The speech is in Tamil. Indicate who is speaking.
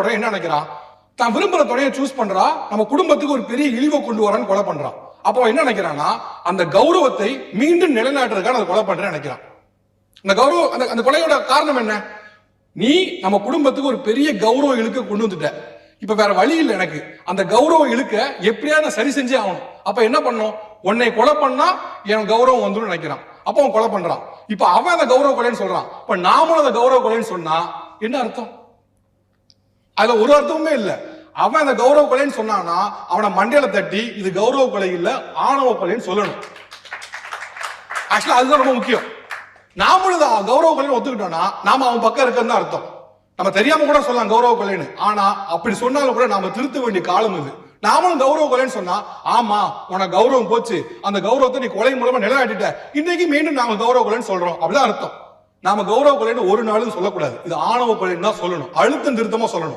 Speaker 1: உடனே என்ன நினைக்கிறான்? தான் விரும்புற துணையை சூஸ் பண்றா நம்ம குடும்பத்துக்கு ஒரு பெரிய இழிவை கொண்டு வரான்னு கொலை பண்றான். அப்போ என்ன நினைக்கிறான்னா அந்த கௌரவத்தை மீண்டும் நிலைநாட்டுறதுக்கான அதை கொலை பண்றேன்னு நினைக்கிறான். அந்த கௌரவம் அந்த அந்த கொலையோட காரணம் என்ன? நீ நம்ம குடும்பத்துக்கு ஒரு பெரிய கௌரவம் இழுக்க கொண்டு வந்துட்ட. இப்ப வேற வழி இல்லை எனக்கு. அந்த கௌரவம் இழுக்க எப்படியாவது நான் சரி செஞ்சே ஆகணும். அப்ப என்ன பண்ணும் உன்னை கொலை பண்ணா என் கௌரவம் வந்துடும் நினைக்கிறான். அப்போ அவன் கொலை பண்றான். இப்ப அவன் அந்த கௌரவ கொலைன்னு சொல்றான். இப்ப நாமளும் அந்த கௌரவ கொலைன்னு சொன்னா என்ன அர்த்தம்? அதுல ஒரு அர்த்தமுமே இல்லை. அவன் அந்த கௌரவ கொலைன்னு சொன்னானா அவனை மண்டையில தட்டி இது கௌரவ கொலை இல்ல ஆணவ கொலைன்னு சொல்லணும். ஆக்சுவலா அதுதான் ரொம்ப முக்கியம். நாமளும் கௌரவ கொலைன்னு ஒத்துக்கிட்டோம்னா நாம அவன் பக்கம் இருக்கன்னு தான் அர்த்தம். நம்ம தெரியாம கூட சொல்லலாம் கௌரவ கொலைன்னு. ஆனா அப்படி சொன்னாலும் கூட நாம திருத்த வேண்டிய காலம் இது. நாமளும் கௌரவ கொலைன்னு சொன்னா ஆமா உனக்கு கௌரவம் போச்சு. அந்த கௌரவத்தை நீ கொலை மூலமா நிலைநாட்டிட்ட. இன்னைக்கு மீண்டும் நாம கௌரவ கொலைன்னு சொல்றோம். அப்படிதான் அர்த்தம். நாம கௌரவ கொலைன்னு ஒரு நாளும் சொல்லக்கூடாது. இது ஆணவ கொலைன்னு தான் சொல்லணும். அழுத்தம் திருத்தமா சொல்லணும்.